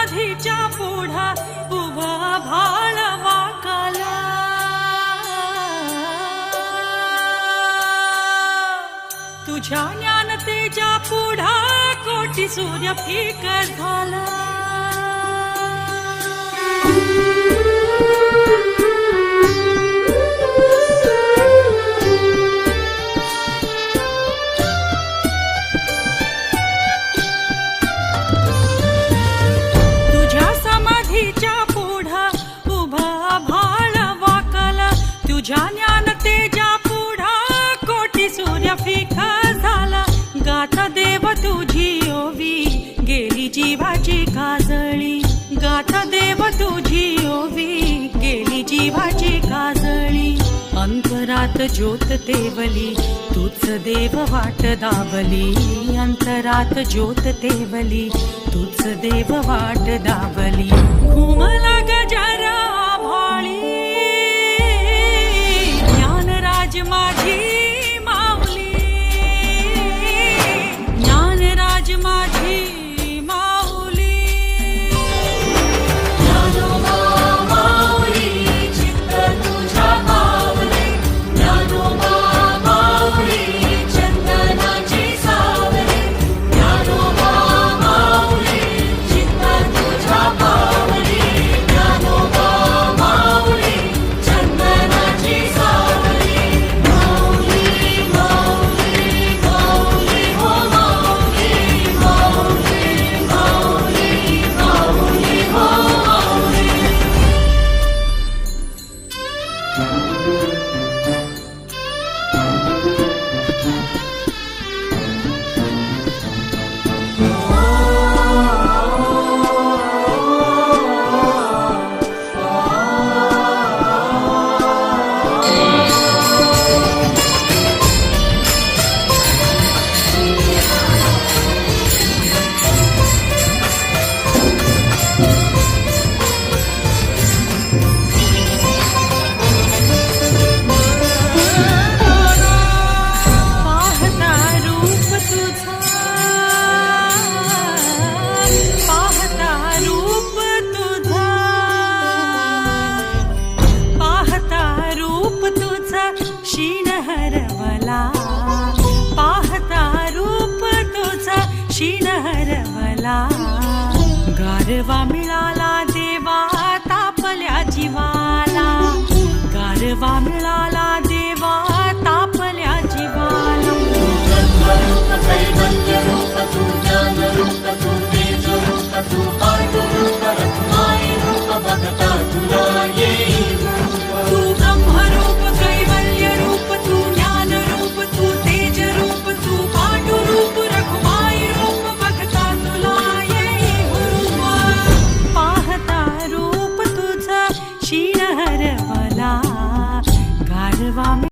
समाधीच्या पुढा उभा भाळवा काला. तुझ्या ज्ञान तेजा पुढा कोटी सूर्य फिक झाला. अंतरात ज्योत देवली तूच देव वाट दावली अंतरात ज्योत देवली तूच देव वाट दावली दक्षिण हरवला. गारवा मिळाला देवा तापल्या जीवा.